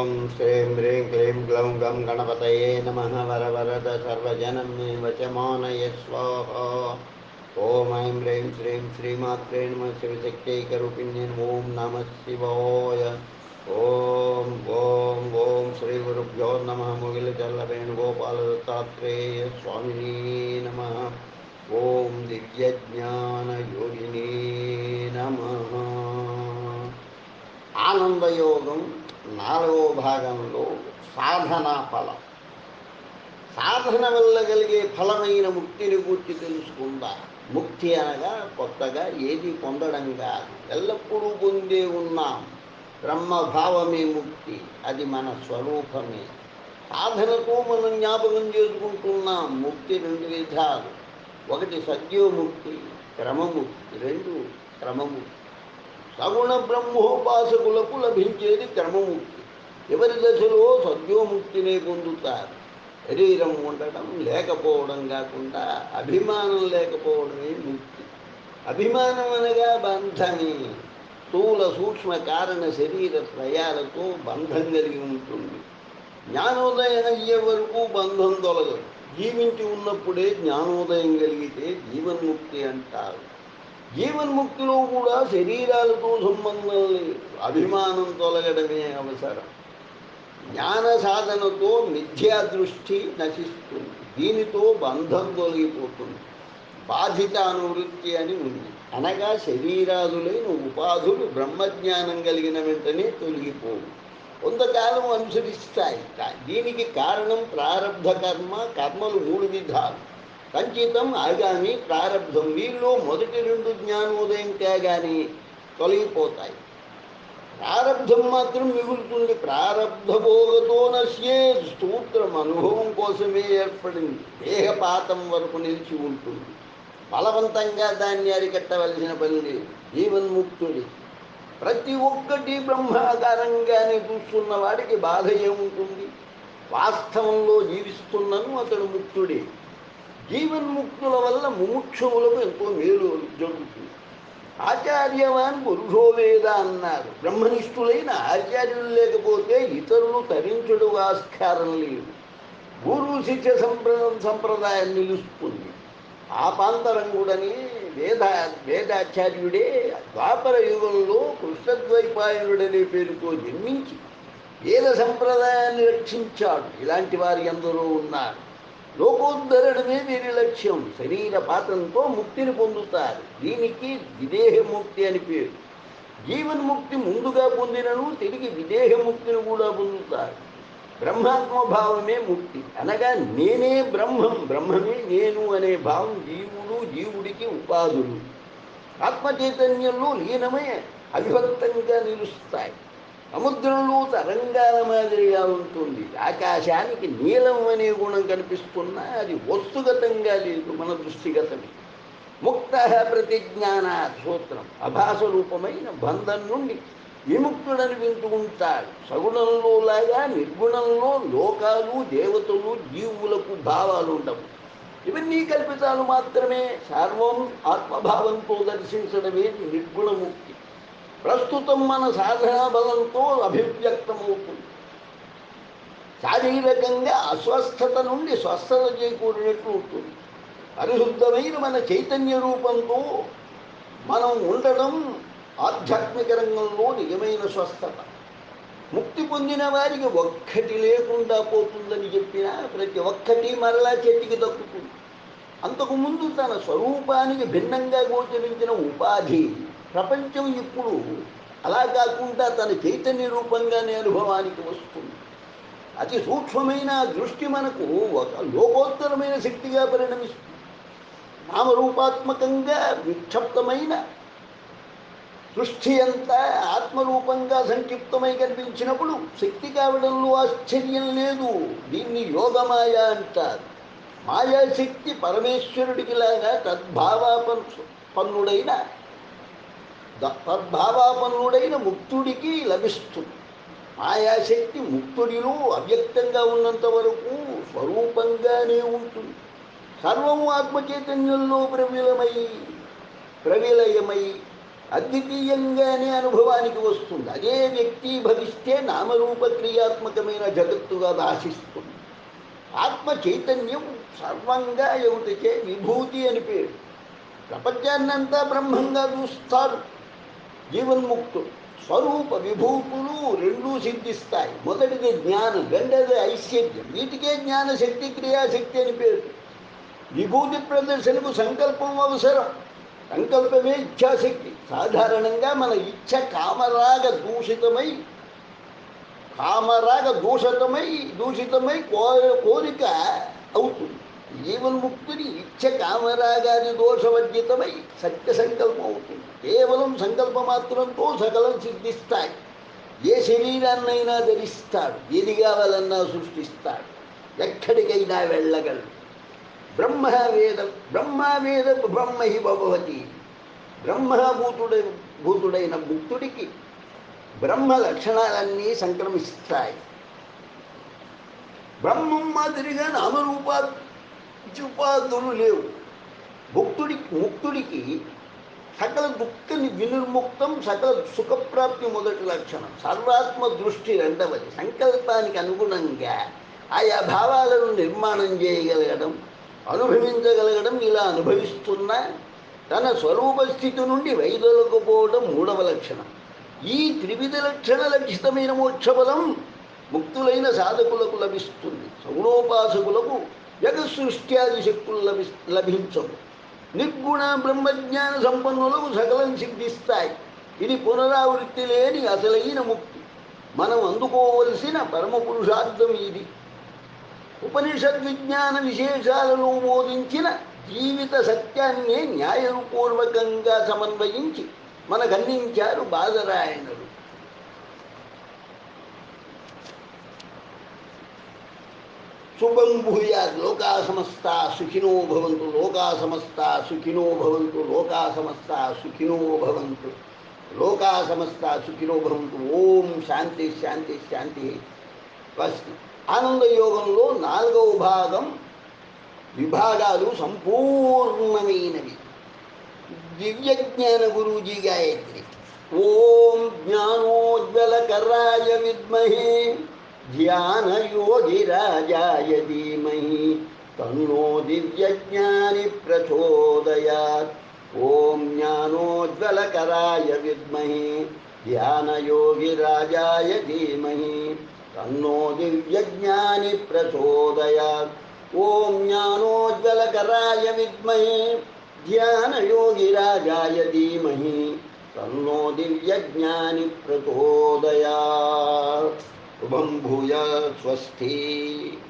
ॐ श्रीं ह्रीं क्लीं ग्लौं गं गणपतये नमः वरवरद सर्वजनं मे वचमानय स्वाहा। ॐ ऐं ह्रीं श्रीं श्रीमात्रे नमः शिवशक्त्यैकरूपिण्यन् ॐ नमः शिवाय। ॐ ॐ ॐ श्रीगुरुभ्यो नमः मुगिलचल्लवेणुगोपालदत्तात्रेय स्वामिने नमः। ॐ दिव्यज्ञानयोगिने नमः। आनन्दयोगं నాలుగవ భాగంలో సాధనా ఫలం. సాధన వల్ల కలిగే ఫలమైన ముక్తిని గురించి తెలుసుకుందా. ముక్తి అనగా కొత్తగా ఏది పొందడం కాదు. ఎల్లప్పుడూ పొందే ఉన్నాం. బ్రహ్మభావమే ముక్తి. అది మన స్వరూపమే. సాధనతో మనం జ్ఞాపకం చేసుకుంటున్నాం. ముక్తి రెండు విధాలు. ఒకటి సద్యోముక్తి క్రమముక్తి. రెండు క్రమముక్తి. సగుణ బ్రహ్మోపాసకులకు లభించేది క్రమముక్తి ఎవరి దశలో సద్యోముక్తినే పొందుతారు? శరీరం ఉండటం లేకపోవడం కాకుండా అభిమానం లేకపోవడమే ముక్తి అభిమానం అనగా బంధమే. స్థూల సూక్ష్మ కారణ శరీర త్రయాలతో బంధం కలిగి ఉంటుంది. జ్ఞానోదయం అయ్యే వరకు బంధం తొలగదు. జీవించి ఉన్నప్పుడే జ్ఞానోదయం కలిగితే జీవన్ముక్తి అంటారు. జీవన్ముక్తిలో కూడా శరీరాలతో సంబంధం లేదు. అభిమానం తొలగడమే అవసరం. జ్ఞాన సాధనతో మిథ్యా దృష్టి నశిస్తుంది. దీనితో బంధం తొలగిపోతుంది. బాధితానువృత్తి అని ఉంది. అనగా శరీరాదులైన ఉపాధులు బ్రహ్మజ్ఞానం కలిగిన వెంటనే తొలగిపోవు. కొంతకాలం అనుసరిస్తాయి. దీనికి కారణం ప్రారంభ కర్మ కర్మలు మూడు విధాలు. సంచితం ఆగామి ప్రారంభం. వీళ్ళు మొదటి రెండు జ్ఞానోదయం కాగానే తొలగిపోతాయి. ప్రారంధం మాత్రం మిగులుతుంది. ప్రారంధ భోగతో నశ్యే స్తోత్రం అనుభవం కోసమే ఏర్పడింది. దేహపాతం వరకు నిలిచి ఉంటుంది. బలవంతంగా దాన్ని అరికట్టవలసిన పని లేదు. జీవన్ముక్తుడి. ప్రతి ఒక్కటి బ్రహ్మాకారంగానే చూస్తున్న వాడికి బాధ ఏముంటుంది? వాస్తవంలో జీవిస్తున్నను అతడు ముక్తుడే. జీవన్ముక్తుల వల్ల ముముక్షములకు ఎంతో మేలు జరుగుతుంది. ఆచార్యవాన్ పురుషో వేద అన్నారు. బ్రహ్మనిష్ఠులైన ఆచార్యులు లేకపోతే ఇతరులు తరించడు ఆస్కారం లేదు. గురు శిష్య సంప్ర సంప్రదాయం నిలుస్తుంది. ఆపాంతరంగుడని వేద వేదాచార్యుడే ద్వాపర యుగంలో కృష్ణద్వైపాయనుడనే పేరుతో జన్మించి వేద సంప్రదాయాన్ని రక్షించాడు. ఇలాంటి వారి ఎందరో ఉన్నారు. లోకోద్ధరణమే వీరి లక్ష్యం. శరీర పాత్రంతో ముక్తిని పొందుతారు. దీనికి విదేహముక్తి అని పేరు. జీవన్ముక్తి ముందుగా పొందినను తిరిగి విదేహముక్తిని కూడా పొందుతారు. బ్రహ్మాత్మభావమే ముక్తి. అనగా నేనే బ్రహ్మం బ్రహ్మమే నేను అనే భావం జీవుడు జీవుడికి ఉపాధులు. ఆత్మచైతన్యంలో లీనమే అవిభక్తంగా నిలుస్తాయి. సముద్రంలో తరంగాల మాదిరిగా ఉంటుంది. ఆకాశానికి నీలం అనే గుణం కనిపిస్తున్నా అది వస్తుగతంగా లేదు మన దృష్టిగతమే. ముక్త ప్రతిజ్ఞాన సూత్రం అభాస రూపమైన బంధం నుండి విముక్తుడనిపించుకుంటాడు సగుణంలో లాగా నిర్గుణంలో లోకాలు దేవతలు జీవులకు భావాలు ఉండవు. ఇవన్నీ కల్పితాలు మాత్రమే. సర్వం ఆత్మభావంతో దర్శించడమే నిర్గుణముక్తి ప్రస్తుతం మన సాధన బలంతో అభివ్యక్తమవుతుంది. శారీరకంగా అస్వస్థత నుండి స్వస్థత చేకూరినట్లు ఉంటుంది. పరిశుద్ధమైన మన చైతన్య రూపంతో మనం ఉండడం ఆధ్యాత్మిక రంగంలో నిజమైన స్వస్థత. ముక్తి పొందిన వారికి ఒక్కటి లేకుండా పోతుందని చెప్పినా ప్రతి ఒక్కటి మరలా చెట్టుకి దక్కుతుంది. అంతకుముందు తన స్వరూపానికి భిన్నంగా గోచరించిన ఉపాధి ప్రపంచం ఇప్పుడు అలా కాకుండా తన చైతన్య రూపంగానే అనుభవానికి వస్తుంది. అతి సూక్ష్మమైన దృష్టి మనకు ఒక లోకోత్తరమైన శక్తిగా పరిణమిస్తుంది. నామరూపాత్మకంగా విక్షప్తమైన సృష్టి అంతా ఆత్మరూపంగా సంక్షిప్తమై కనిపించినప్పుడు శక్తి కావడంలో ఆశ్చర్యం లేదు. దీన్ని యోగమాయ అంటారు. మాయాశక్తి పరమేశ్వరుడికి లాగా తద్భావాపన్ పన్నుడైన తద్భావాపన్నుడైన ముక్తుడికి లభిస్తుంది. మాయాశక్తి ముక్తుడిలో అవ్యక్తంగా ఉన్నంత వరకు స్వరూపంగానే ఉంటుంది. సర్వము ఆత్మచైతన్యంలో ప్రవిలమై ప్రవిలయమై అద్వితీయంగానే అనుభవానికి వస్తుంది. అదే వ్యక్తి భవిస్తే నామరూప క్రియాత్మకమైన జగత్తుగా భాషిస్తుంది. ఆత్మ చైతన్యం సర్వంగా ఏమిటిచే విభూతి అని పేరు. ప్రపంచాన్నంతా బ్రహ్మంగా చూస్తారు. జీవన్ముక్తుడు స్వరూప విభూతులు రెండూ సిద్ధిస్తాయి మొదటిది జ్ఞానం రెండోది ఐశ్వర్యం వీటికే జ్ఞానశక్తి క్రియాశక్తి అని పేరు విభూతి ప్రదర్శనకు సంకల్పం అవసరం సంకల్పమే ఇచ్ఛాశక్తి సాధారణంగా మన ఇచ్ఛ కామరాగ దూషితమై కామరాగ దూషితమై దూషితమై కో కోరిక అవుతుంది జీవన్ముక్తుని ఇచ్చ కామరాగాది దోషవర్జితమై సత్య సంకల్పం అవుతుంది. కేవలం సంకల్ప మాత్రంతో సకలం సిద్ధిస్తాయి. ఏ శరీరాన్నైనా ధరిస్తాడు ఏది కావాలన్నా సృష్టిస్తాడు ఎక్కడికైనా వెళ్ళగలడు. బ్రహ్మవేద బ్రహ్మవేద బ్రహ్మ హి భగవతి. బ్రహ్మభూతుడై భూతుడైన ముక్తుడికి బ్రహ్మ లక్షణాలన్నీ సంక్రమిస్తాయి. బ్రహ్మం మాదిరిగా నామరూపా ఉపాధులు లేవు. భక్తుడి ముక్తుడికి సకల దుఃఖని వినిర్ముక్తం సకల సుఖప్రాప్తి మొదటి లక్షణం. సర్వాత్మ దృష్టి రెండవది. సంకల్పానికి అనుగుణంగా ఆయా భావాలను నిర్మాణం చేయగలగడం అనుభవించగలగడం ఇలా అనుభవిస్తున్న తన స్వరూప స్థితి నుండి వైదొలకపోవడం మూడవ లక్షణం. ఈ త్రివిధ లక్షణ లక్షితమైన మోక్షబలం ముక్తులైన సాధకులకు లభిస్తుంది. సగుణోపాసకులకు జగత్సృష్ట్యాది శక్తులు లభి లభించవు. నిర్గుణ బ్రహ్మజ్ఞాన సంపన్నులకు సకలం సిద్ధిస్తాయి. ఇది పునరావృత్తి లేని అసలైన ముక్తి. మనం అందుకోవలసిన పరమ పురుషార్థం ఇది. ఉపనిషద్ విజ్ఞాన విశేషాలను బోధించిన జీవిత సత్యాన్నే న్యాయపూర్వకంగా సమన్వయించి మనకందించారు బాధరాయణుడు శుభం భూయాత్ లోకా సమస్త సుఖినో భవంతు లోకా సమస్త సుఖినో భవంతు లోకా సమస్త సుఖినో భవంతు లోకా సమస్త సుఖినో భవంతు ఓం శాంతి శాంతి శాంతి స్వస్తి ఆనంద యోగంలో నాలుగవ భాగం విభాగాలు సంపూర్ణమైనవి దివ్యజ్ఞాన గురూజీ గాయత్రి ఓం జ్ఞానోజ్వలకరాయ విద్మహే ध्यान योगी राजा धीमहि तन्नो दिव्यज्ञानि प्रचोदयात्। ॐ ज्ञानोज्ज्वलकराय विद्महे ध्यानयोगिराजाय धीमहि तन्नो दिव्यज्ञानि प्रचोदयात्। ॐ ज्ञानोज्ज्वलकराय विद्महे ध्यानयोगिराजाय धीमहि तन्नो दिव्यज्ञानि प्रचोदयात्। शुभं भूय स्वस्ति।